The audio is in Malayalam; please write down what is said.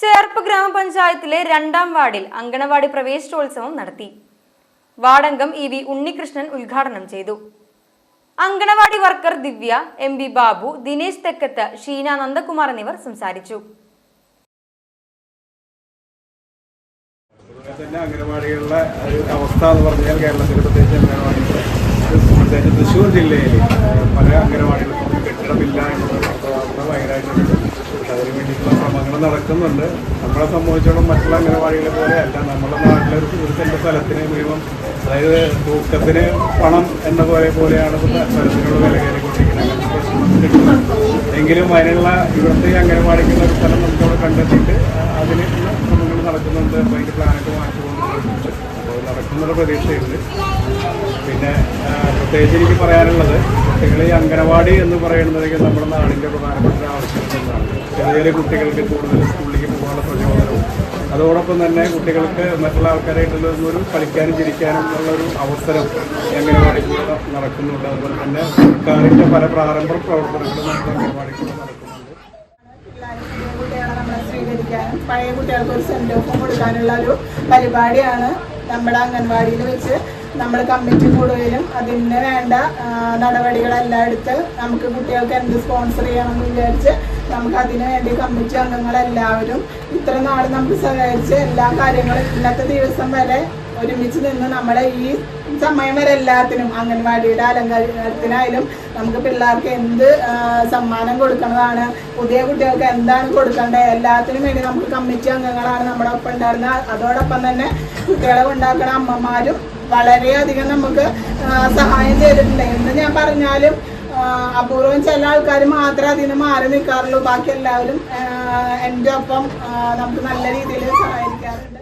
ചേർപ്പ് ഗ്രാമപഞ്ചായത്തിലെ രണ്ടാം വാർഡിൽ അങ്കണവാടി പ്രവേശനോത്സവം നടത്തി. വാർഡംഗം ഇ വി ഉണ്ണികൃഷ്ണൻ ഉദ്ഘാടനം ചെയ്തു. Anganwadi worker Divya M B Babu Dinesh Thekkath Sheena Nandakumar എന്നിവർ സംസാരിച്ചു. തൃശ്ശൂർ ജില്ലയിൽ പല കെട്ടിടമില്ല ഭയങ്കരമായിട്ടുണ്ട് ശ്രമങ്ങൾ നടക്കുന്നുണ്ട്. നമ്മളെ സംബന്ധിച്ചോളം മറ്റുള്ള അംഗനവാടികളെ പോലെ അല്ല. നമ്മുടെ നാട്ടിലെ ഒരു സുഹൃത്തിന്റെ സ്ഥലത്തിന് മിനിമം അതായത് തൂക്കത്തിന് പണം എന്ന പോലെ പോലെയാണ് സ്ഥലത്തിനുള്ള വില കയറിക്കൊണ്ടിരിക്കുന്നത്. എങ്കിലും അതിനുള്ള ഇവിടുത്തെ അംഗനവാടിക്കുള്ള ഒരു സ്ഥലം നമുക്കവിടെ കണ്ടെത്തിയിട്ട് അതിന് ശ്രമങ്ങൾ നടക്കുന്നുണ്ട് അപ്പോൾ അതിന്റെ പ്ലാനൊക്കെ മാറ്റിക്കൊണ്ടിരിക്കുന്നുണ്ട്. അപ്പോൾ നടക്കുന്നൊരു പ്രതീക്ഷയുണ്ട്. പിന്നെ പ്രത്യേകിച്ച് എനിക്ക് പറയാനുള്ളത് കുട്ടികളെ അംഗനവാടി എന്ന് പറയുന്നതൊക്കെ നമ്മുടെ നാടിന്റെ പ്രധാനപ്പെട്ട ആവശ്യം തന്നെയാണ് ചെറിയ കുട്ടികൾക്ക് കൂടുതൽ സ്കൂളിലേക്ക് പോകാനുള്ള പ്രചോദനവും അതോടൊപ്പം തന്നെ കുട്ടികൾക്ക് മറ്റുള്ള ആൾക്കാരായിട്ടുള്ള ഒരു കളിക്കാനും ചിരിക്കാനും ഉള്ളൊരു അവസരം അംഗനവാടിക്കൂടെ നടക്കുന്നുണ്ട്. അതുപോലെ തന്നെ സർക്കാരിന്റെ പല പ്രാരംഭ പ്രവർത്തനങ്ങളും നമ്മുടെ അംഗനവാടിക്കൂടെ നടക്കുന്നുണ്ട്. പഴയ കുട്ടികൾക്ക് ഒരു സെൻഡ് ഓഫും കൊടുക്കാനുള്ള ഒരു പരിപാടിയാണ് നമ്മുടെ അംഗൻവാടിയിൽ വെച്ച് നമ്മൾ കമ്മിറ്റി കൂടുകയും അതിന് വേണ്ട നടപടികളെല്ലാം എടുത്ത് നമുക്ക് കുട്ടികൾക്ക് എന്ത് സ്പോൺസർ ചെയ്യണമെന്ന് വിചാരിച്ച് നമുക്ക് അതിന് വേണ്ടി കമ്മിറ്റി അംഗങ്ങളെല്ലാവരും ഇത്ര നാൾ നമുക്ക് സഹകരിച്ച് എല്ലാ കാര്യങ്ങളും ഇന്നത്തെ ദിവസം വരെ ഒരുമിച്ച് നിന്ന് നമ്മുടെ ഈ സമയം വരെ എല്ലാത്തിനും അംഗൻവാടിയുടെ അലങ്കാരത്തിനായാലും നമുക്ക് പിള്ളേർക്ക് എന്ത് സമ്മാനം കൊടുക്കുന്നതാണ് പുതിയ കുട്ടികൾക്ക് എന്താണ് കൊടുക്കേണ്ടത് എല്ലാത്തിനും വേണ്ടി നമുക്ക് കമ്മിറ്റി അംഗങ്ങളാണ് നമ്മുടെ ഒപ്പം ഉണ്ടായിരുന്നത്. അതോടൊപ്പം തന്നെ കുട്ടികളെ ഉണ്ടാക്കുന്ന അമ്മമാരും വളരെയധികം നമുക്ക് സഹായം ചെയ്തിട്ടുണ്ട്. എന്ന് ഞാൻ പറഞ്ഞാലും അപൂർവം ചില ആൾക്കാർ മാത്രമേ അതിന് മാറി നിൽക്കാറുള്ളൂ. ബാക്കി എല്ലാവരും എന്റെ ഒപ്പം നമുക്ക് നല്ല രീതിയിൽ സഹായിക്കാറുണ്ട്